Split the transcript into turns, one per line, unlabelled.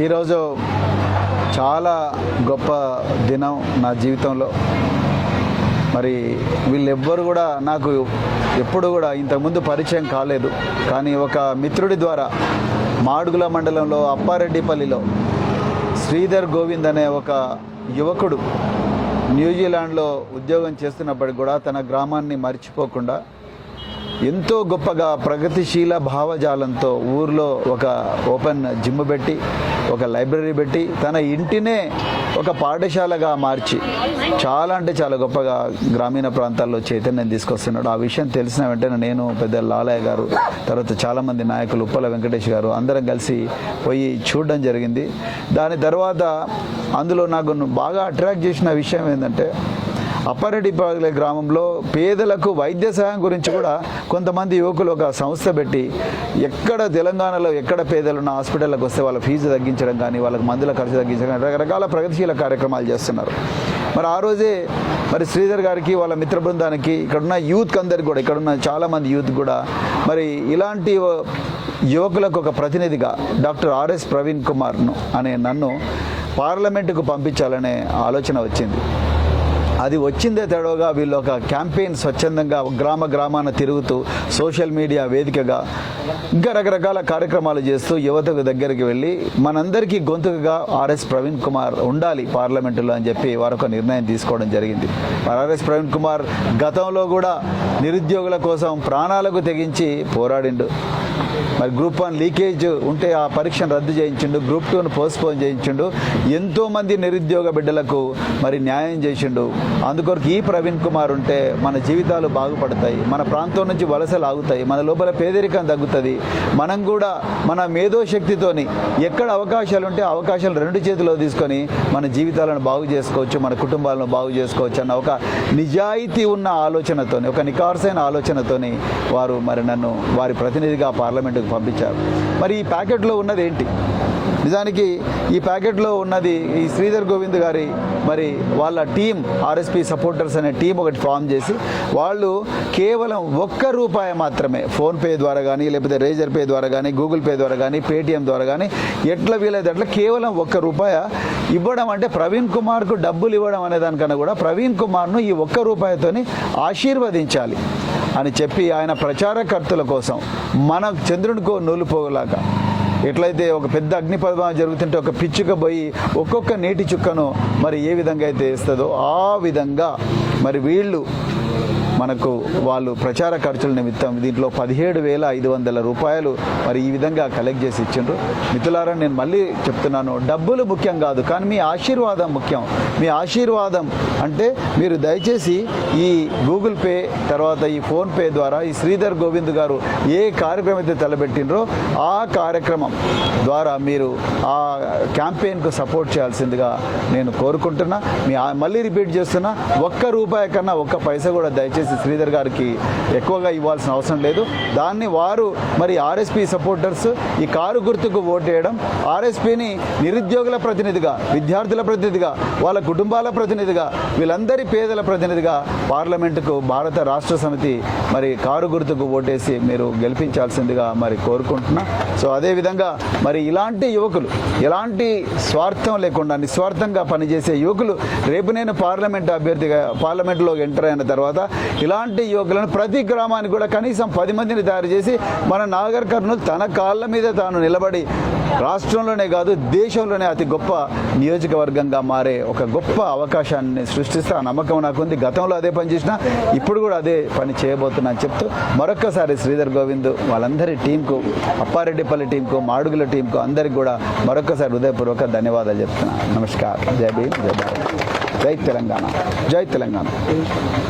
ఈరోజు చాలా గొప్ప దినం నా జీవితంలో. మరి వీళ్ళెవ్వరు కూడా నాకు ఎప్పుడు కూడా ఇంతకుముందు పరిచయం కాలేదు. కానీ ఒక మిత్రుడి ద్వారా మాడుగుల మండలంలో అప్పారెడ్డిపల్లిలో శ్రీధర్ గోవింద్ అనే ఒక యువకుడు న్యూజిలాండ్లో ఉద్యోగం చేస్తున్నప్పటికి కూడా తన గ్రామాన్ని మర్చిపోకుండా ఎంతో గొప్పగా ప్రగతిశీల భావజాలంతో ఊర్లో ఒక ఓపెన్ జిమ్ పెట్టి ఒక లైబ్రరీ పెట్టి తన ఇంటినే ఒక పాఠశాలగా మార్చి చాలా అంటే చాలా గొప్పగా గ్రామీణ ప్రాంతాల్లో చైతన్యం తీసుకొస్తున్నాడు. ఆ విషయం తెలిసిన వెంటనే నేను పెద్ద లాలయ్య గారు తర్వాత చాలామంది నాయకులు ఉప్పల వెంకటేష్ గారు అందరం కలిసి పోయి చూడడం జరిగింది. దాని తర్వాత అందులో నాకు బాగా అట్రాక్ట్ చేసిన విషయం ఏంటంటే అప్పారెడ్డిపాలె గ్రామంలో పేదలకు వైద్య సహాయం గురించి కూడా కొంతమంది యువకులు ఒక సంస్థ పెట్టి ఎక్కడ తెలంగాణలో ఎక్కడ పేదలు ఉన్న హాస్పిటల్కి వస్తే వాళ్ళ ఫీజు తగ్గించడం కానీ వాళ్ళకి మందుల ఖర్చు తగ్గించడం కానీ రకరకాల ప్రగతిశీల కార్యక్రమాలు చేస్తున్నారు. మరి ఆ రోజే మరి శ్రీధర్ గారికి వాళ్ళ మిత్ర బృందానికి ఇక్కడున్న యూత్కి అందరికి కూడా ఇక్కడున్న చాలామంది యూత్ కూడా మరి ఇలాంటి యువకులకు ఒక ప్రతినిధిగా డాక్టర్ ఆర్ఎస్ ప్రవీణ్ కుమార్ను అనే నన్ను పార్లమెంటుకు పంపించాలనే ఆలోచన వచ్చింది. అది వచ్చిందే తడవగా వీళ్ళు ఒక క్యాంపెయిన్ స్వచ్ఛందంగా గ్రామ గ్రామాన తిరుగుతూ సోషల్ మీడియా వేదికగా ఇంకా రకరకాల కార్యక్రమాలు చేస్తూ యువతకు దగ్గరికి వెళ్ళి మనందరికీ గొంతుకగా ఆర్ఎస్ ప్రవీణ్ కుమార్ ఉండాలి పార్లమెంటులో అని చెప్పి వారు ఒక నిర్ణయం తీసుకోవడం జరిగింది. ఆర్ఎస్ ప్రవీణ్ కుమార్ గతంలో కూడా నిరుద్యోగుల కోసం ప్రాణాలకు తెగించి పోరాడిండు. మరి గ్రూప్ వన్ లీకేజ్ ఉంటే ఆ పరీక్షను రద్దు చేయించిండు గ్రూప్ టూను పోస్ట్పోన్ చేయించిండు. ఎంతోమంది నిరుద్యోగ బిడ్డలకు మరి న్యాయం చేసిండు. అందుకొరకు ఈ ప్రవీణ్ కుమార్ ఉంటే మన జీవితాలు బాగుపడతాయి. మన ప్రాంతం నుంచి వలసలు ఆగుతాయి మన లోపల పేదరికం తగ్గుతుంది. మనం కూడా మన మేధోశక్తితోని ఎక్కడ అవకాశాలు ఉంటే అవకాశాలు రెండు చేతిలో తీసుకొని మన జీవితాలను బాగు చేసుకోవచ్చు మన కుటుంబాలను బాగు చేసుకోవచ్చు అన్న ఒక నిజాయితీ ఉన్న ఆలోచనతోని ఒక నికార్సైన ఆలోచనతోని వారు మరి నన్ను వారి ప్రతినిధిగా పార్లమెంటుకు పంపించారు. మరి ఈ ప్యాకెట్లో ఉన్నది ఏంటి? నిజానికి ఈ ప్యాకెట్లో ఉన్నది ఈ శ్రీధర్ గోవింద్ గారి మరి వాళ్ళ టీం ఆర్ఎస్పి సపోర్టర్స్ అనే టీం ఒకటి ఫామ్ చేసి వాళ్ళు కేవలం ఒక్క రూపాయి మాత్రమే ఫోన్పే ద్వారా కానీ లేకపోతే రేజర్ పే ద్వారా కానీ గూగుల్ పే ద్వారా కానీ పేటిఎం ద్వారా కానీ ఎట్లా వీలైతే అట్లా కేవలం ఒక్క రూపాయి ఇవ్వడం అంటే ప్రవీణ్ కుమార్కు డబ్బులు ఇవ్వడం అనే దానికన్నా కూడా ప్రవీణ్ కుమార్ను ఈ ఒక్క రూపాయితోని ఆశీర్వదించాలి అని చెప్పి ఆయన ప్రచారకర్తల కోసం మన చంద్రునికో నూలు పోగలాగా ఎట్లయితే ఒక పెద్ద అగ్ని ప్రమాదం జరుగుతుంటే ఒక పిచ్చుక పోయి ఒక్కొక్క నీటి చుక్కను మరి ఏ విధంగా అయితే వేస్తుందో ఆ విధంగా మరి వీళ్ళు మనకు వాళ్ళు ప్రచార ఖర్చుల నిమిత్తం దీంట్లో పదిహేడు వేల ఐదు వందల రూపాయలు మరి ఈ విధంగా కలెక్ట్ చేసి ఇచ్చిండ్రు. మిత్రులారా నేను మళ్ళీ చెప్తున్నాను డబ్బులు ముఖ్యం కాదు కానీ మీ ఆశీర్వాదం ముఖ్యం. మీ ఆశీర్వాదం అంటే మీరు దయచేసి ఈ గూగుల్ పే తర్వాత ఈ ఫోన్పే ద్వారా ఈ శ్రీధర్ గోవింద్ గారు ఏ కార్యక్రమం అయితే తలబెట్టినరో ఆ కార్యక్రమం ద్వారా మీరు ఆ క్యాంపెయిన్కు సపోర్ట్ చేయాల్సిందిగా నేను కోరుకుంటున్నా. మీ మళ్ళీ రిపీట్ చేస్తున్నా ఒక్క రూపాయి కన్నా ఒక్క పైసా కూడా దయచేసి శ్రీధర్ గారికి ఎక్కువగా ఇవ్వాల్సిన అవసరం లేదు. దాన్ని వారు మరి ఆర్ఎస్పీ సపోర్టర్స్ ఈ కారు గుర్తుకు ఓటేయడం ఆర్ఎస్పీని నిరుద్యోగుల ప్రతినిధిగా విద్యార్థుల ప్రతినిధిగా వాళ్ళ కుటుంబాల ప్రతినిధిగా వీళ్ళందరి పేదల ప్రతినిధిగా పార్లమెంటుకు భారత రాష్ట్ర సమితి మరి కారు గుర్తుకు ఓటేసి మీరు గెలిపించాల్సిందిగా మరి కోరుకుంటున్నా. సో అదేవిధంగా మరి ఇలాంటి యువకులు ఎలాంటి స్వార్థం లేకుండా నిస్వార్థంగా పనిచేసే యువకులు రేపు నేను పార్లమెంట్ అభ్యర్థిగా పార్లమెంట్లో ఎంటర్ అయిన తర్వాత ఇలాంటి యువకులను ప్రతి గ్రామానికి కూడా కనీసం పది మందిని తయారు చేసి మన నాగర్ కర్నూలు తన కాళ్ళ మీద తాను నిలబడి రాష్ట్రంలోనే కాదు దేశంలోనే అతి గొప్ప నియోజకవర్గంగా మారే ఒక గొప్ప అవకాశాన్ని సృష్టిస్తే ఆ నమ్మకం నాకుంది. గతంలో అదే పని చేసిన ఇప్పుడు కూడా అదే పని చేయబోతున్నా అని చెప్తూ మరొక్కసారి శ్రీధర్ గోవింద్ వాళ్ళందరి టీంకు అప్పారెడ్డిపల్లి టీంకు మాడుగుల టీంకు అందరికి కూడా మరొక్కసారి హృదయపూర్వక ధన్యవాదాలు చెప్తున్నా. నమస్కారం. జై భీమ్ జై భారత్. జై తెలంగాణ. జై తెలంగాణ.